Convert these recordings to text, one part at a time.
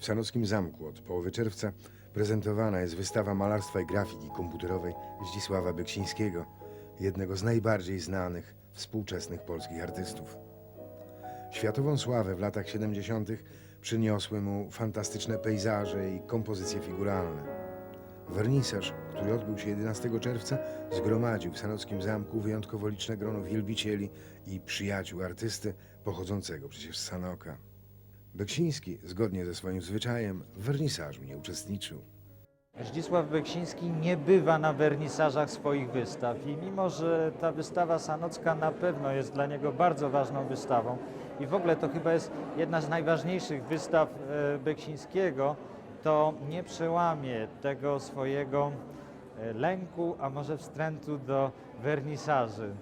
W Sanockim Zamku od połowy czerwca prezentowana jest wystawa malarstwa i grafiki komputerowej Zdzisława Beksińskiego, jednego z najbardziej znanych współczesnych polskich artystów. Światową sławę w latach 70. przyniosły mu fantastyczne pejzaże i kompozycje figuralne. Wernisaż, który odbył się 11 czerwca, zgromadził w Sanockim Zamku wyjątkowo liczne grono wielbicieli i przyjaciół artysty pochodzącego przecież z Sanoka. Beksiński, zgodnie ze swoim zwyczajem, w wernisażu nie uczestniczył. Zdzisław Beksiński nie bywa na wernisażach swoich wystaw i mimo, że ta wystawa sanocka na pewno jest dla niego bardzo ważną wystawą i w ogóle to chyba jest jedna z najważniejszych wystaw e, Beksińskiego, to nie przełamie tego swojego e, lęku, a może wstrętu do wernisaży.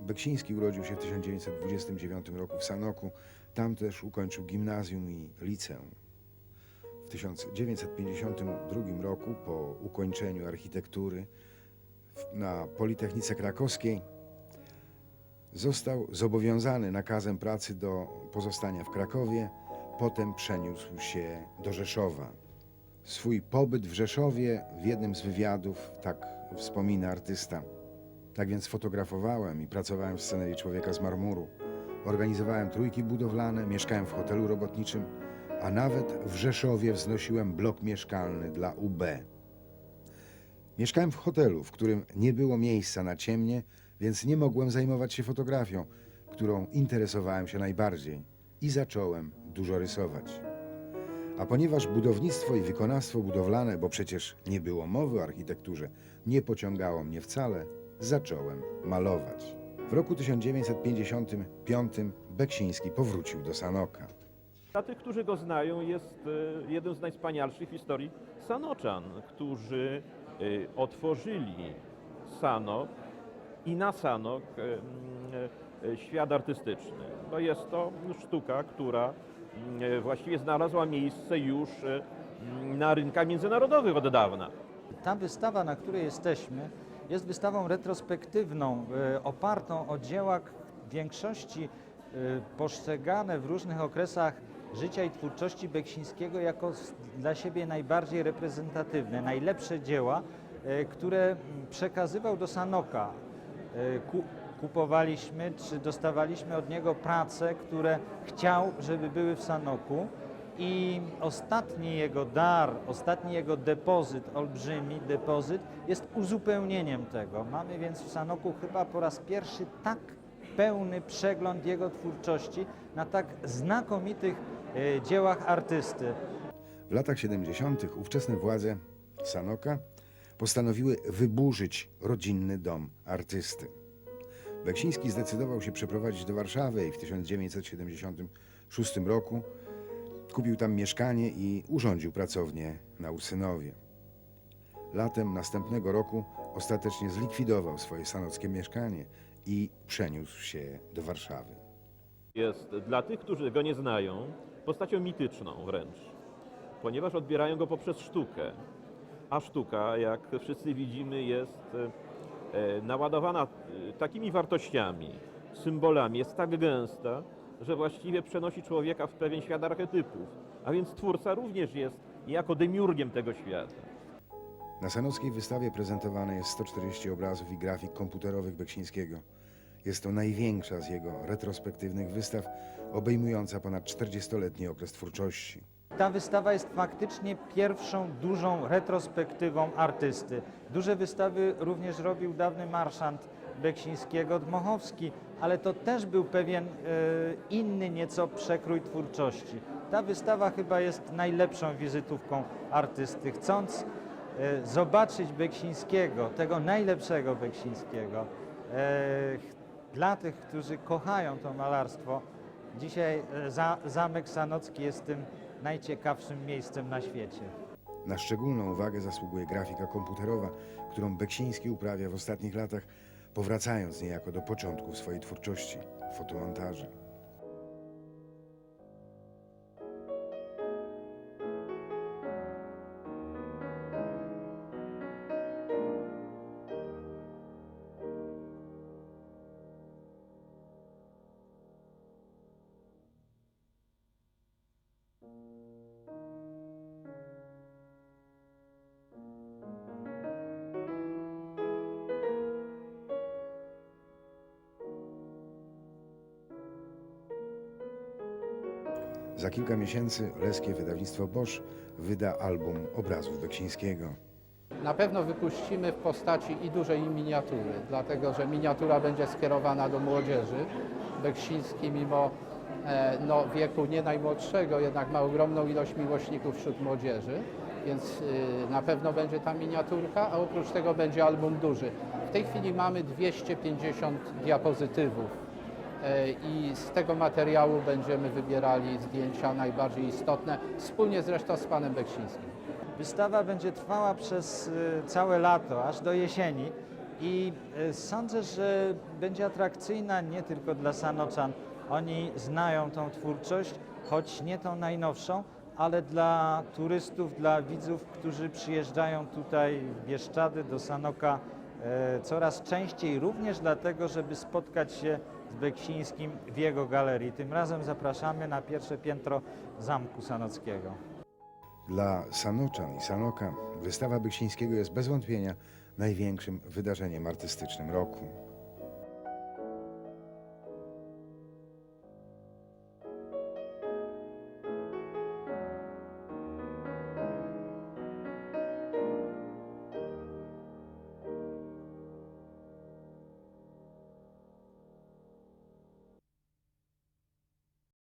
Beksiński urodził się w 1929 roku w Sanoku. Tam też ukończył gimnazjum i liceum. W 1952 roku, po ukończeniu architektury na Politechnice Krakowskiej, został zobowiązany nakazem pracy do pozostania w Krakowie. Potem przeniósł się do Rzeszowa. Swój pobyt w Rzeszowie w jednym z wywiadów tak wspomina artysta. Tak więc fotografowałem i pracowałem w scenerii Człowieka z marmuru. Organizowałem trójki budowlane, mieszkałem w hotelu robotniczym, a nawet w Rzeszowie wznosiłem blok mieszkalny dla UB. Mieszkałem w hotelu, w którym nie było miejsca na ciemnie, więc nie mogłem zajmować się fotografią, którą interesowałem się najbardziej i zacząłem dużo rysować. A ponieważ budownictwo i wykonawstwo budowlane, bo przecież nie było mowy o architekturze, nie pociągało mnie wcale, zacząłem malować. W roku 1955 Beksiński powrócił do Sanoka. Dla tych, którzy go znają, jest e, jednym z najwspanialszych historii Sanoczan, którzy e, otworzyli Sanok i na Sanok e, świat artystyczny. Bo jest to sztuka, która właściwie znalazła miejsce już na rynkach międzynarodowych od dawna. Ta wystawa, na której jesteśmy, jest wystawą retrospektywną, e, opartą o dzieła w większości e, postrzegane w różnych okresach życia i twórczości Beksińskiego jako dla siebie najbardziej reprezentatywne, najlepsze dzieła, e, które przekazywał do Sanoka. Ku- Kupowaliśmy czy dostawaliśmy od niego prace, które chciał, żeby były w Sanoku. I ostatni jego dar, ostatni jego depozyt, olbrzymi depozyt, jest uzupełnieniem tego. Mamy więc w Sanoku chyba po raz pierwszy tak pełny przegląd jego twórczości na tak znakomitych e, dziełach artysty. W latach 70. ówczesne władze Sanoka postanowiły wyburzyć rodzinny dom artysty. Beksiński zdecydował się przeprowadzić do Warszawy i w 1976 roku kupił tam mieszkanie i urządził pracownię na Ursynowie. Latem następnego roku ostatecznie zlikwidował swoje sanockie mieszkanie i przeniósł się do Warszawy. jest dla tych, którzy go nie znają, postacią mityczną wręcz, ponieważ odbierają go poprzez sztukę. A sztuka, jak wszyscy widzimy, jest e, naładowana e, takimi wartościami, symbolami, jest tak gęsta, że właściwie przenosi człowieka w pewien świat archetypów. A więc twórca również jest niejako demiurgiem tego świata. Na sanockiej wystawie prezentowane jest 140 obrazów i grafik komputerowych Beksińskiego. Jest to największa z jego retrospektywnych wystaw, obejmująca ponad 40-letni okres twórczości. Ta wystawa jest faktycznie pierwszą dużą retrospektywą artysty. Duże wystawy również robił dawny marszant Beksińskiego, Dmochowski, ale to też był pewien e, inny nieco przekrój twórczości. Ta wystawa chyba jest najlepszą wizytówką artysty. Chcąc e, zobaczyć Beksińskiego, tego najlepszego Beksińskiego, e, dla tych, którzy kochają to malarstwo, dzisiaj e, za, Zamek Sanocki jest tym najciekawszym miejscem na świecie. Na szczególną uwagę zasługuje grafika komputerowa, którą Beksiński uprawia w ostatnich latach, powracając niejako do początków swojej twórczości fotomontaże. Za kilka miesięcy leskie wydawnictwo Bosch wyda album obrazów Beksińskiego. Na pewno wypuścimy w postaci i dużej i miniatury, dlatego że miniatura będzie skierowana do młodzieży. Beksiński mimo e, no, wieku nie najmłodszego jednak ma ogromną ilość miłośników wśród młodzieży, więc y, na pewno będzie ta miniaturka, a oprócz tego będzie album duży. W tej chwili mamy 250 diapozytywów i z tego materiału będziemy wybierali zdjęcia najbardziej istotne, wspólnie zresztą z panem Beksińskim. Wystawa będzie trwała przez y, całe lato, aż do jesieni i y, sądzę, że będzie atrakcyjna nie tylko dla Sanoczan. Oni znają tą twórczość, choć nie tą najnowszą, ale dla turystów, dla widzów, którzy przyjeżdżają tutaj w Bieszczady do Sanoka e, coraz częściej, również dlatego, żeby spotkać się z Beksińskim w jego galerii. Tym razem zapraszamy na pierwsze piętro Zamku Sanockiego. Dla Sanoczan i Sanoka wystawa Beksińskiego jest bez wątpienia największym wydarzeniem artystycznym roku.